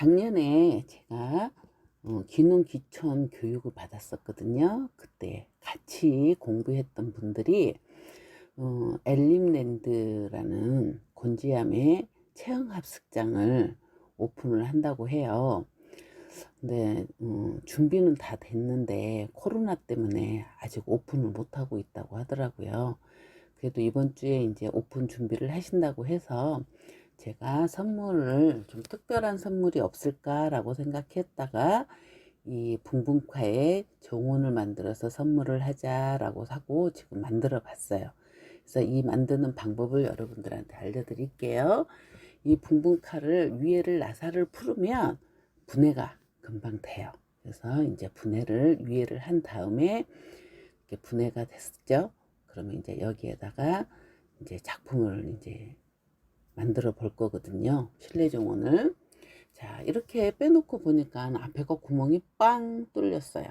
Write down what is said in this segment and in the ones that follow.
작년에 제가 어, 기농 기촌 교육을 받았었거든요. 그때 같이 공부했던 분들이 어, 엘림랜드라는 곤지암의 체험합숙장을 오픈을 한다고 해요. 근데 어, 준비는 다 됐는데 코로나 때문에 아직 오픈을 못 하고 있다고 하더라고요. 그래도 이번 주에 이제 오픈 준비를 하신다고 해서 제가 선물을 좀 특별한 선물이 없을까라고 생각했다가 이 붕붕카에 정원을 만들어서 선물을 하자라고 하고 지금 만들어 봤어요. 그래서 이 만드는 방법을 여러분들한테 알려드릴게요. 이 붕붕카를 위에를 나사를 풀으면 분해가 금방 돼요. 그래서 이제 분해를 위에를 한 다음에 이렇게 분해가 됐죠. 그러면 이제 여기에다가 이제 작품을 이제 만들어 볼 거거든요. 실내 정원을. 자, 이렇게 빼놓고 보니까 앞에가 구멍이 빵 뚫렸어요.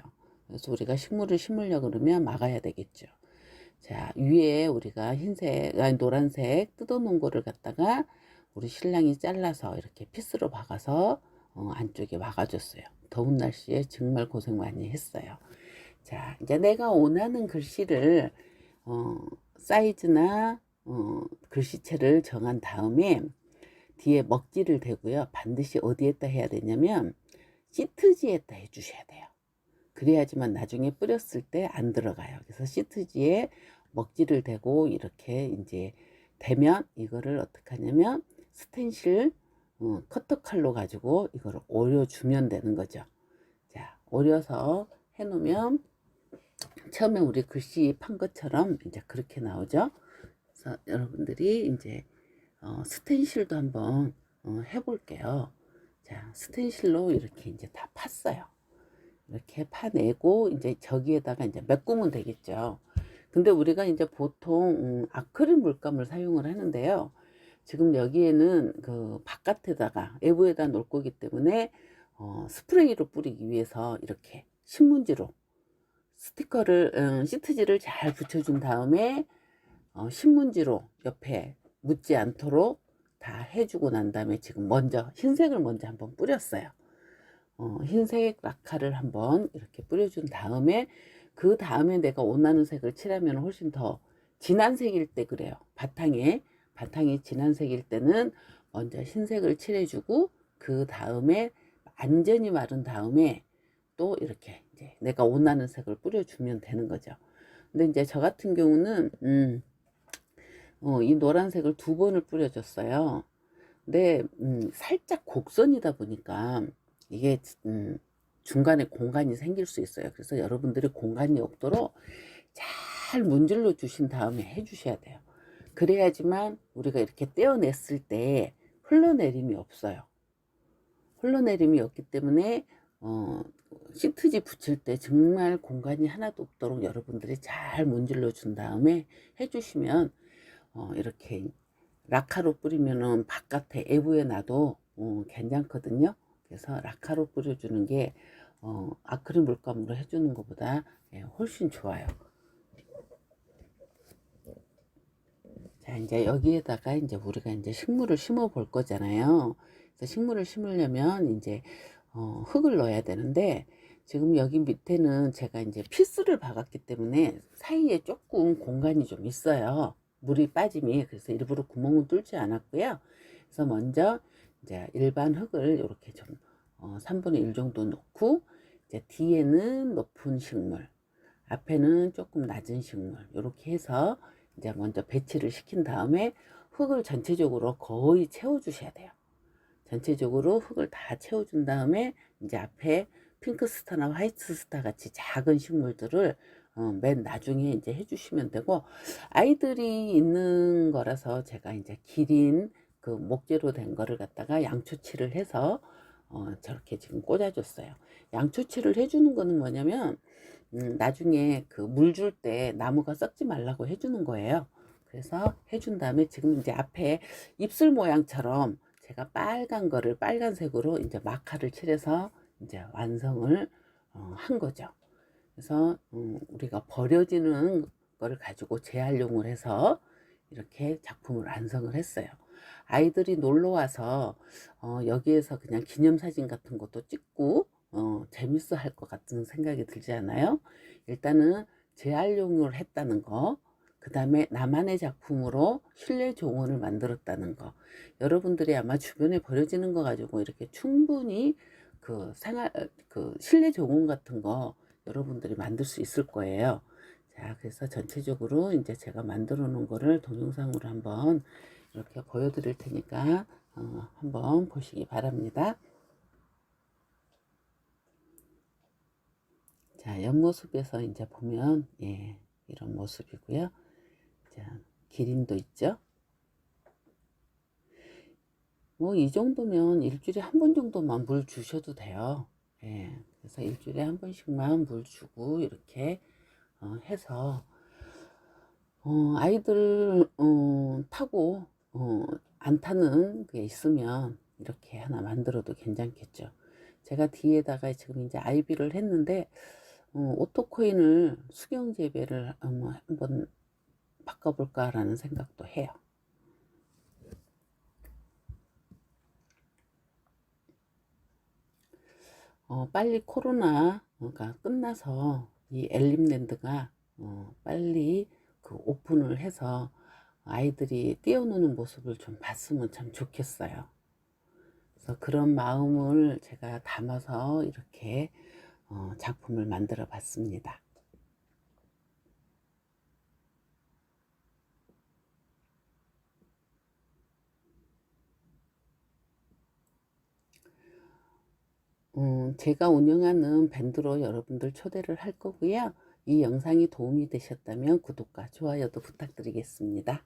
그래서 우리가 식물을 심으려 그러면 막아야 되겠죠. 자, 위에 우리가 흰색, 아니 노란색 뜯어놓은 거를 갖다가 우리 신랑이 잘라서 이렇게 피스로 박아서 어, 안쪽에 막아줬어요. 더운 날씨에 정말 고생 많이 했어요. 자, 이제 내가 원하는 글씨를 어, 사이즈나 어, 글씨체를 정한 다음에 뒤에 먹지를 대고요. 반드시 어디에다 해야 되냐면 시트지에다 해주셔야 돼요. 그래야지만 나중에 뿌렸을 때 안 들어가요. 그래서 시트지에 먹지를 대고 이렇게 이제 대면 이거를 어떻게 하냐면 스텐실 어, 커터 칼로 가지고 이거를 오려주면 되는 거죠. 자, 오려서 해놓으면 처음에 우리 글씨 판 것처럼 이제 그렇게 나오죠. 그래서 여러분들이 이제 어, 스텐실도 한번 어, 해볼게요. 자, 스텐실로 이렇게 이제 다 팠어요. 이렇게 파내고 이제 저기에다가 이제 메꾸면 되겠죠. 근데 우리가 이제 보통 음, 아크릴 물감을 사용을 하는데요. 지금 여기에는 그 바깥에다가 외부에다 놓을 거기 때문에 어, 스프레이로 뿌리기 위해서 이렇게 신문지로 스티커를 음, 시트지를 잘 붙여준 다음에 어, 신문지로 옆에 묻지 않도록 다 해주고 난 다음에 지금 먼저 흰색을 먼저 한번 뿌렸어요. 어, 흰색 라카를 한번 이렇게 뿌려준 다음에 그 다음에 내가 원하는 색을 칠하면 훨씬 더 진한 색일 때 그래요. 바탕에 바탕이 진한 색일 때는 먼저 흰색을 칠해주고 그 다음에 완전히 마른 다음에 또 이렇게 이제 내가 원하는 색을 뿌려주면 되는 거죠. 근데 이제 저 같은 경우는 음, 어, 이 노란색을 두 번을 뿌려줬어요. 근데 음, 살짝 곡선이다 보니까 이게 음, 중간에 공간이 생길 수 있어요. 그래서 여러분들이 공간이 없도록 잘 문질러 주신 다음에 해주셔야 돼요. 그래야지만 우리가 이렇게 떼어냈을 때 흘러내림이 없어요. 흘러내림이 없기 때문에 어, 시트지 붙일 때 정말 공간이 하나도 없도록 여러분들이 잘 문질러 준 다음에 해주시면 어, 이렇게 라카로 뿌리면은 바깥에 외부에 놔도 어, 괜찮거든요. 그래서 라카로 뿌려주는 게 어, 아크릴 물감으로 해주는 것보다 예, 훨씬 좋아요. 자, 이제 여기에다가 이제 우리가 이제 식물을 심어 볼 거잖아요. 그래서 식물을 심으려면 이제 어, 흙을 넣어야 되는데 지금 여기 밑에는 제가 이제 피스를 박았기 때문에 사이에 조금 공간이 좀 있어요. 물이 빠짐이 그래서 일부러 구멍은 뚫지 않았고요. 그래서 먼저 이제 일반 흙을 이렇게 좀 어, 3분의 1 정도 넣고 이제 뒤에는 높은 식물, 앞에는 조금 낮은 식물 이렇게 해서 이제 먼저 배치를 시킨 다음에 흙을 전체적으로 거의 채워 주셔야 돼요. 전체적으로 흙을 다 채워준 다음에 이제 앞에 핑크스타나 화이트스타 같이 작은 식물들을 어, 맨 나중에 이제 해주시면 되고 아이들이 있는 거라서 제가 이제 기린 그 목재로 된 거를 갖다가 양초칠을 해서 어, 저렇게 지금 꽂아줬어요. 양초칠을 해주는 거는 뭐냐면 음, 나중에 그 물 줄 때 나무가 썩지 말라고 해주는 거예요. 그래서 해준 다음에 지금 이제 앞에 입술 모양처럼 제가 빨간 거를 빨간색으로 이제 마카를 칠해서 이제 완성을 어, 한 거죠. 그래서 음, 우리가 버려지는 거를 가지고 재활용을 해서 이렇게 작품을 완성을 했어요. 아이들이 놀러 와서 어, 여기에서 그냥 기념사진 같은 것도 찍고 어, 재밌어 할 것 같은 생각이 들지 않아요? 일단은 재활용을 했다는 거, 그 다음에 나만의 작품으로 실내 정원을 만들었다는 거. 여러분들이 아마 주변에 버려지는 거 가지고 이렇게 충분히 그 생활, 그 실내 정원 같은 거 여러분들이 만들 수 있을 거예요. 자, 그래서 전체적으로 이제 제가 만들어 놓은 거를 동영상으로 한번 이렇게 보여드릴 테니까 어, 한번 보시기 바랍니다. 자, 옆모습에서 이제 보면 예, 이런 모습이고요. 자, 기린도 있죠. 뭐 이 정도면 일주일에 한 번 정도만 물 주셔도 돼요. 예, 그래서 일주일에 한 번씩만 물 주고 이렇게 어, 해서 어, 아이들 어, 타고 어, 안 타는 게 있으면 이렇게 하나 만들어도 괜찮겠죠. 제가 뒤에다가 지금 이제 아이비를 했는데 어, 오토코인을 수경 재배를 한번, 바꿔볼까라는 생각도 해요. 어, 빨리 코로나가 끝나서 이 엘림랜드가 어, 빨리 그 오픈을 해서 아이들이 뛰어노는 모습을 좀 봤으면 참 좋겠어요. 그래서 그런 마음을 제가 담아서 이렇게 어, 작품을 만들어 봤습니다. 음, 제가 운영하는 밴드로 여러분들 초대를 할 거고요. 이 영상이 도움이 되셨다면 구독과 좋아요도 부탁드리겠습니다.